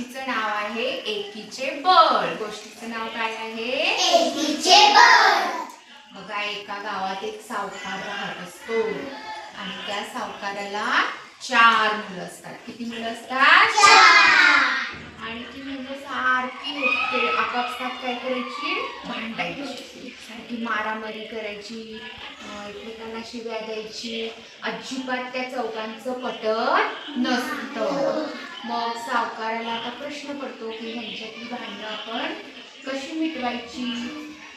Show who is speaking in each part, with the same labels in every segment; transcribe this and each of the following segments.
Speaker 1: गोष्टीचं नाव आहे एकीचे बळ. गोष्टीचं नाव काय आहे?
Speaker 2: एकीचे बळ.
Speaker 1: बघा एका गावात एक सावकार राहत असतो. आणि त्या सावकाराला चार मुलं असतात. किती मुलं असतात? आणि ती मुलं सारखी एकटे आपापसात काय करायची? भांडायची. सारखी मारामारी करायची. एकमेकांना शिव्या द्यायची. अजिबात त्या चौकांचं पटत नसतं. मग सावकाराला आता प्रश्न पडतो की ह्यांच्यातली भांडणं आपण कशी मिटवायची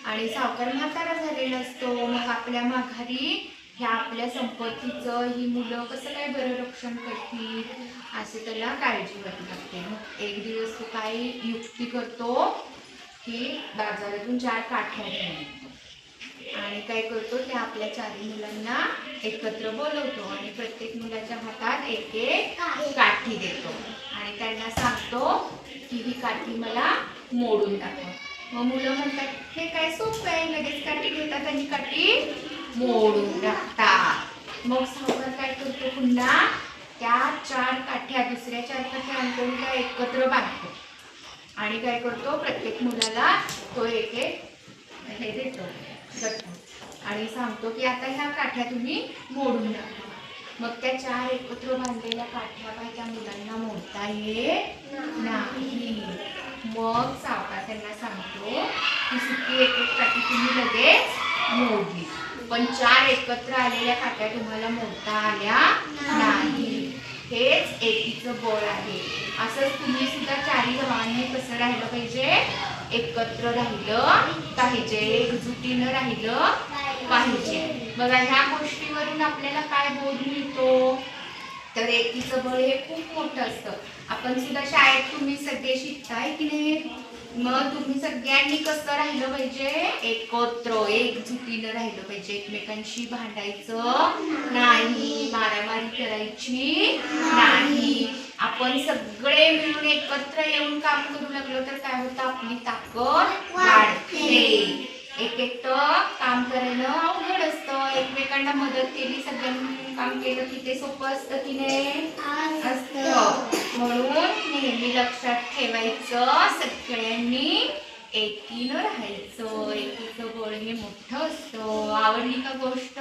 Speaker 1: आणि सावकार म्हातारा झालेला असतो मग आपल्या माघारी ह्या आपल्या संपत्तीचं ही मुलं कसं काय बरं रक्षण करतील असे त्याला काळजी वाटू लागते मग एक दिवस तो काय युक्ती करतो की बाजारातून चार काठ्या घेऊन येतो. आणि काय करतो त्या आपल्या चारही मुलांना एकत्र बोलवतो आणि प्रत्येक मुलाच्या हातात एक एक काठी देतो. आणि त्यांना सांगतो की ही काठी मला मोडून दाखव. मग मुलं म्हणतात हे काय सोपं आहे लगेच काठी घेतात आणि काठी मोडून टाकतात. मग सावकार काय करतो पुन्हा त्या चार काठ्या दुसऱ्या चार काठ्या आणून त्या एकत्र बांधतो. आणि काय करतो प्रत्येक मुलाला तो एक एक हे देतो. गट्टू. आणि सांगतो की आता ह्या काठ्या तुम्ही मोडून टाका मग त्या चार एकत्र बांधलेल्या काठ्या काय त्या मुलांना मोडता येत नाही. मग सावकार त्यांना सांगतो की सुट्टी एक एक काठी तुम्ही लगेच मोडली. पण चार एकत्र आलेल्या काठ्या तुम्हाला मोडता आल्या नाही. हेच एकीचं बळ आहे. असंच तुम्ही सुद्धा चारी जमाने कसं राहिलं पाहिजे. एकत्र राहिलं पाहिजे एकजुटीनं राहिलं पाहिजे. बघा ह्या गोष्टीवरून आपल्याला काय बोध मिळतो? तर एकीचं बळ हे खूप मोठं असतं. आपण सुद्धा शाळेत तुम्ही सध्या शिकताय की नाही? मग तुम्ही सगळ्यांनी कसं राहिलं पाहिजे? एकत्र एकजुटीनं राहिलं पाहिजे. एकमेकांशी भांडायचं नाही मारामारी करायची नाही. आपण सगळे मिळून एकत्र येऊन काम करू लागलो तर काय होतं? आपली ताकद वाढते. एक एकटं काम करायला अवघड असतं. एकमेकांना मदत केली सगळ्यांनी काम केलं की ते सोपं असतं की नाही? असतं. म्हणून नेहमी लक्षात ठेवायचं सगळ्यांनी एकीनं राहायचं. एकीचं बळ हे मोठं असतं. आवडली का गोष्ट?